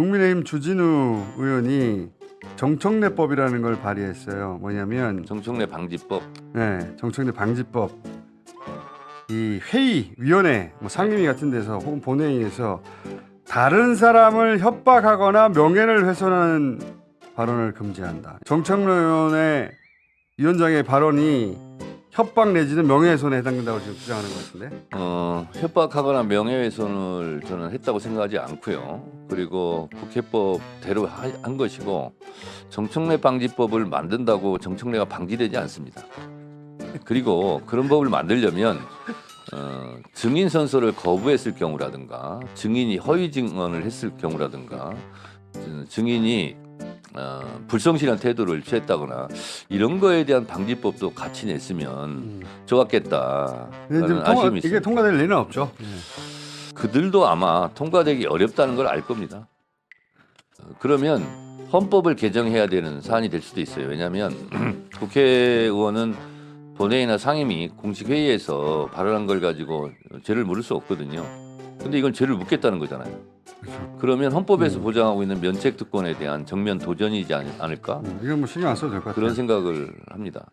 국민의힘 주진우 의원이 정청래법이라는 걸 발의했어요. 뭐냐면 정청래 방지법 네, 정청래 방지법 이 회의 위원회 뭐 상임위 같은 데서 혹은 본회의에서 다른 사람을 협박하거나 명예를 훼손하는 발언을 금지한다. 정청래 의원의 위원장의 발언이 협박 내지는 명예훼손에 해당된다고 지금 주장하는 것 같은데. 어, 협박하거나 명예훼손을 저는 했다고 생각하지 않고요. 그리고 국회법대로 하- 한 것이고 정청래 방지법을 만든다고 정청래가 방지되지 않습니다. 그리고 그런 법을 만들려면 어, 증인 선서를 거부했을 경우라든가 증인이 허위 증언을 했을 경우라든가 어, 증인이 어, 불성실한 태도를 취했다거나 이런 거에 대한 방지법도 같이 냈으면 좋았겠다. 근데 지금 라는 통과, 아쉬움이 이게 있습니다. 통과될 리는 없죠. 그들도 아마 통과되기 어렵다는 걸 알 겁니다. 어, 그러면 헌법을 개정해야 되는 사안이 될 수도 있어요. 왜냐하면 국회의원은 본회의나 상임위 공식 회의에서 발언한 걸 가지고 죄를 물을 수 없거든요. 근데 이건 죄를 묻겠다는 거잖아요. 그러면 헌법에서 음. 보장하고 있는 면책 특권에 대한 정면 도전이지 않- 않을까? 음, 이건 뭐 신경 안 써도 될 것 같아요. 그런 생각을 합니다.